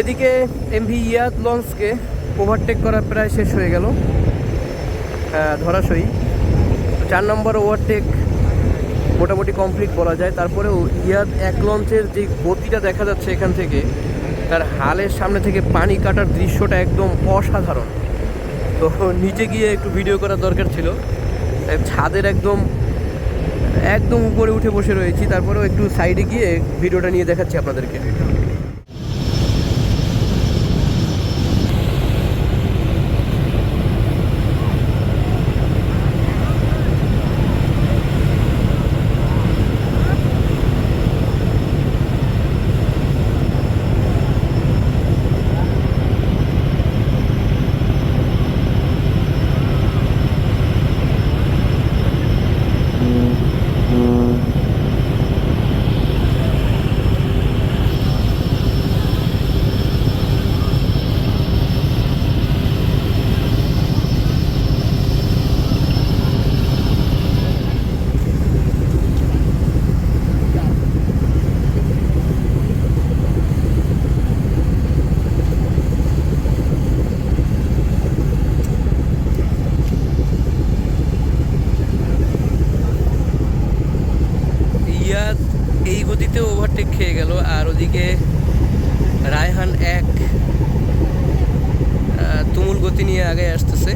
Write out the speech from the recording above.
এদিকে এমভি ইয়াদ লঞ্চকে ওভারটেক করা প্রায় শেষ হয়ে গেল। ধরাশয়ী। চার নম্বর ওভারটেক মোটামুটি কমপ্লিট বলা যায়। তারপরেও ইয়াদ এক লঞ্চের যে গতিটা দেখা যাচ্ছে এখান থেকে, তার হালের সামনে থেকে পানি কাটার দৃশ্যটা একদম অসাধারণ। তো নিচে গিয়ে একটু ভিডিও করার দরকার ছিল। ছাদের একদম একদম উপরে উঠে বসে রয়েছি। তারপরেও একটু সাইডে গিয়ে ভিডিওটা নিয়ে দেখাচ্ছি আপনাদেরকে। ইয়াদ এই গতিতে ওভারটেক খেয়ে গেল। আর ওদিকে রায়হান এক তুমুল গতি নিয়ে আগে আসতেছে।